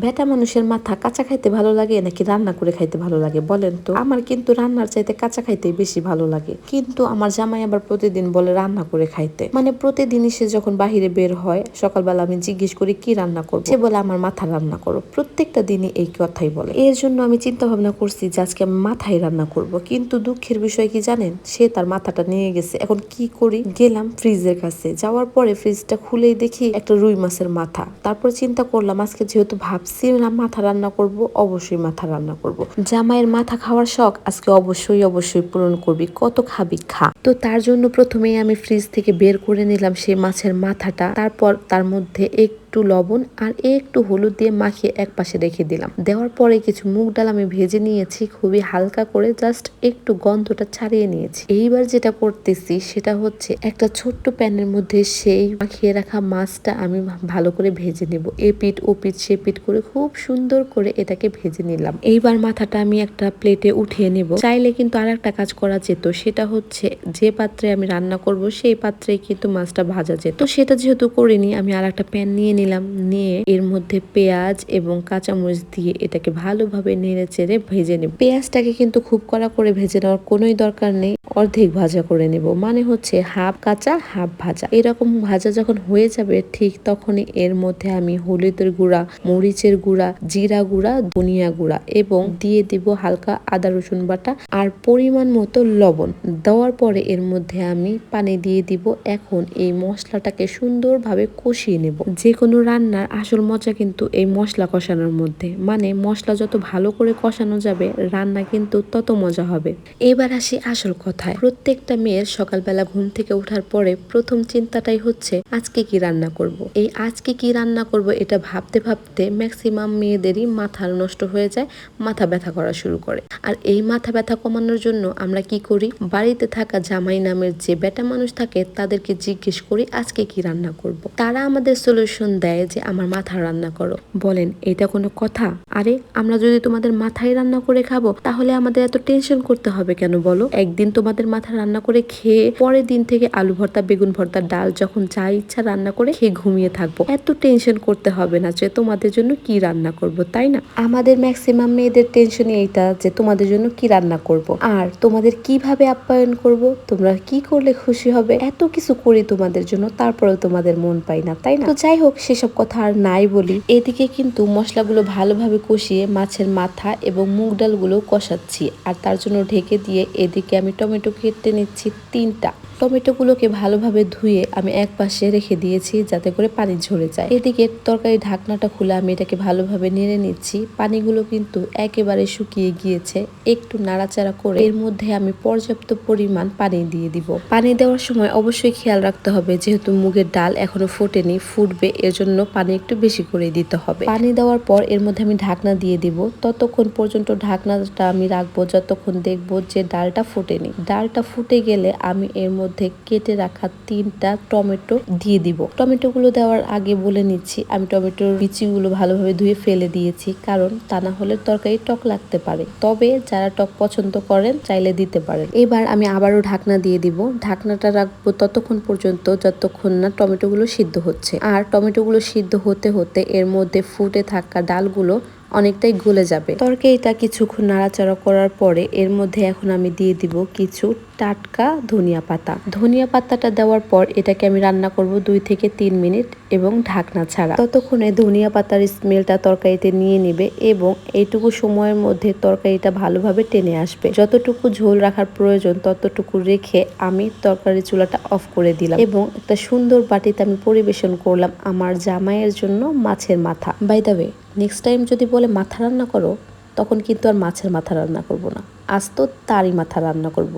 বেটা মানুষের মাথা কাঁচা খাইতে ভালো লাগে নাকি রান্না করে খাইতে ভালো লাগে বলেন তো? আমার কিন্তু রান্নার চাইতে কাঁচা খাইতে বেশি ভালো লাগে। কিন্তু আমার জামাই আবার প্রতিদিন বলে রান্না করে খাইতে। মানে প্রতিদিনই সে যখন বাহিরে বের হয়, সকালবেলা আমি জিজ্ঞেস করি, কি রান্না করব? সে বলে, আমার মাথা রান্না করো। প্রত্যেকটা দিনই এই কথাই বলে। এর জন্য আমি চিন্তা ভাবনা করছি যে আজকে আমি মাথায় রান্না করব। কিন্তু দুঃখের বিষয় কি জানেন? সে তার মাথাটা নিয়ে গেছে। এখন কি করি? গেলাম ফ্রিজের কাছে। যাওয়ার পরে ফ্রিজটা খুলেই দেখি একটা রুই মাছের মাথা। তারপর চিন্তা করলাম, আজকে যেহেতু ভাবছি না, মাথা রান্না করব, অবশ্যই মাথা রান্না করব। জামাইয়ের মাথা খাওয়ার শখ আজকে অবশ্যই অবশ্যই পূরণ করবি। কত খাবি, খা। তো তার জন্য প্রথমেই আমি ফ্রিজ থেকে বের করে নিলাম সেই মাছের মাথাটা। তারপর তার মধ্যে একটু লবণ আর একটু হলুদ দিয়ে মাখিয়ে এক পাশে রেখে দিলাম। দেওয়ার পরে কিছু মুগ ডাল আমি ভেজে নিয়েছি, খুবই হালকা করে জাস্ট একটু গন্ধটা ছাড়িয়ে নিয়েছি। এইবার যেটা করতেছি সেটা হচ্ছে একটা ছোট্ট প্যানের মধ্যে সেই মাখিয়ে রাখা মাছটা আমি ভালো করে ভেজে নেব। এ পিঠ ও পিঠ সে পিঠ করে খুব সুন্দর করে এটাকে ভেজে নিলাম। এইবার মাথাটা আমি একটা প্লেটে উঠিয়ে নেব। চাইলে কিন্তু আর একটা কাজ করা যেত, সেটা হচ্ছে যে পাত্রে আমি রান্না করব সেই পাত্রে কিন্তু মাছটা ভাজা যেত। সেটা যেহেতু করিনি, আমি আর একটা প্যান নিয়ে নিলাম, নিয়ে এর মধ্যে পেঁয়াজ এবং কাঁচামরিচ দিয়ে এটাকে ভালোভাবে নেড়ে চেড়ে ভেজে নেব। পেঁয়াজটাকে কিন্তু খুব কড়া করে ভেজে নেওয়ার কোনোই দরকার নেই। অর্ধেক ভাজা করে নেব। মানে হচ্ছে হাফ কাঁচা, হাফ ভাজা। এরকম ভাজা যখন হয়ে যাবে, ঠিক তখনই এর মধ্যে আমি হলুদের গুঁড়া, মরিচের গুঁড়া, জিরা গুঁড়া, ধনিয়া গুঁড়া এবং দিয়ে দিব হালকা আদা, রসুন বাটা আর পরিমাণ মতো লবণ। দেওয়ার পরে এর মধ্যে আমি পানি দিয়ে দিব। এখন এই মশলাটাকে সুন্দরভাবে কষিয়ে নেব। যে কোনো রান্নার আসল মজা কিন্তু এই মশলা কষানোর মধ্যে। মানে মশলা যত ভালো করে কষানো যাবে, রান্না কিন্তু তত মজা হবে। এবার আসি আসল কথায়? প্রত্যেকটা মেয়ের সকালবেলা ঘুম থেকে ওঠার পরে প্রথম চিন্তাটাই হচ্ছে, আজকে কি রান্না করব। এই আজকে কি রান্না করব এটা ভাবতে ভাবতে ম্যাক্সিমাম মেয়েদেরই মাথা নষ্ট হয়ে যায়, মাথা ব্যথা করা শুরু করে। আর এই মাথা ব্যথা কমানোর জন্য আমরা কি করি? বাড়িতে থাকা জামাই নামের যে বেটা মানুষ থাকে, তাদেরকে জিজ্ঞেস করি, আজকে কি রান্না করব। তারা আমাদের সলিউশন দেয় যে, আমার মাথা রান্না করো। বলেন, এটা কোনো কথা? আরে, আমরা যদি তোমাদের মাথায় রান্না করে খাব, তাহলে আমাদের এত টেনশন করতে হবে কেন বলো? একদিন তোমাদের মাথা রান্না করে খেয়ে পরের দিন থেকে আলু ভর্তা, বেগুন ভর্তা, ডাল যখন যা ইচ্ছা রান্না করে খেয়ে ঘুমিয়ে থাকব। এত টেনশন করতে হবে না যে তোমাদের জন্য কি রান্না করব, তাই না? আমাদের ম্যাক্সিমাম মেয়েদের টেনশনই এইটা যে তোমাদের জন্য কি রান্না করব। আর তোমাদের কীভাবে আপ্যায়ন করব, তোমরা কি করলে খুশি হবে, এত কিছু করি তোমাদের জন্য, তারপরেও তোমাদের মন পাই না, তাই না? তো যাই হোক, সেসব কথা আর নাই বলি। এদিকে কিন্তু মশলাগুলো ভালোভাবে কষিয়ে মাছের মাথা এবং মুগ ডালগুলো কষাচ্ছি। আর তার জন্য ঢেকে দিয়ে এদিকে আমি টমেটো কেটে নিচ্ছি তিনটা। টমেটোগুলোকে ভালোভাবে ধুয়ে আমি এক পাশে রেখে দিয়েছি যাতে করে পানি ঝরে যায়। এদিকে তরকারি ঢাকনাটা খুলে আমি এটাকে ভালোভাবে নেড়ে নিচ্ছি। পানিগুলো কিন্তু একেবারে শুকিয়ে গিয়েছে। একটু নাড়াচাড়া করে এর মধ্যে আমি পর্যাপ্ত পরিমাণ পানি দিয়ে দিব। পানি দেওয়ার সময় অবশ্যই খেয়াল রাখতে হবে, যেহেতু মুগের ডাল এখনও ফোটেনি, ফুটবে এর জন্য পানি একটু বেশি করে দিতে হবে। পানি দেওয়ার পর এর মধ্যে আমি ঢাকনা দিয়ে দিব। ততক্ষণ পর্যন্ত ঢাকনাটা আমি রাখব, যতক্ষণ দেখব যে ডালটা ফুটেনি। ডালটা ফুটে গেলে আমি এর মধ্যে কেটে রাখা তিনটা টমেটো দিয়ে দিব। টমেটোগুলো দেওয়ার আগে বলে নিচ্ছি, আমি টমেটোর বিচিগুলো ভালোভাবে ধুয়ে ফেলে দিয়েছি, কারণ তা না হলে তরকারি টক লাগতে পারে। তবে যারা টক পছন্দ করেন, চাইলে দিতে পারেন। এবার আমি আবারও ঢাকনা দিয়ে দিব। ঢাকনাটা রাখব ততক্ষণ পর্যন্ত যতক্ষণ না টমেটোগুলো সিদ্ধ হচ্ছে। আর টমেটোগুলো সিদ্ধ হতে হতে এর মধ্যে ফুটে থাকা ডালগুলো অনেকটাই গলে যাবে। তরকারিটা কিছুক্ষণ নাড়াচাড়া করার পরে এর মধ্যে এখন আমি দিয়ে দিব কিছু টাটকা ধনিয়া পাতা। ধনিয়া পাতাটা দেওয়ার পর এটাকে আমি রান্না করব দুই থেকে তিন মিনিট এবং ঢাকনা ছাড়া। ততক্ষণে ধনিয়া পাতার স্মেলটা তরকারিতে নিয়ে নিবে এবং এইটুকু সময়ের মধ্যে তরকারিটা ভালোভাবে টেনে আসবে। যতটুকু ঝোল রাখার প্রয়োজন ততটুকু রেখে আমি তরকারি চুলাটা অফ করে দিলাম এবং একটা সুন্দর বাটিতে আমি পরিবেশন করলাম আমার জামাইয়ের জন্য মাছের মাথা। বাই নেক্সট টাইম যদি বলে মাথা রান্না করো, তখন কিন্তু আর মাছের মাথা রান্না করব না আজ তো তারই মাথা রান্না করব।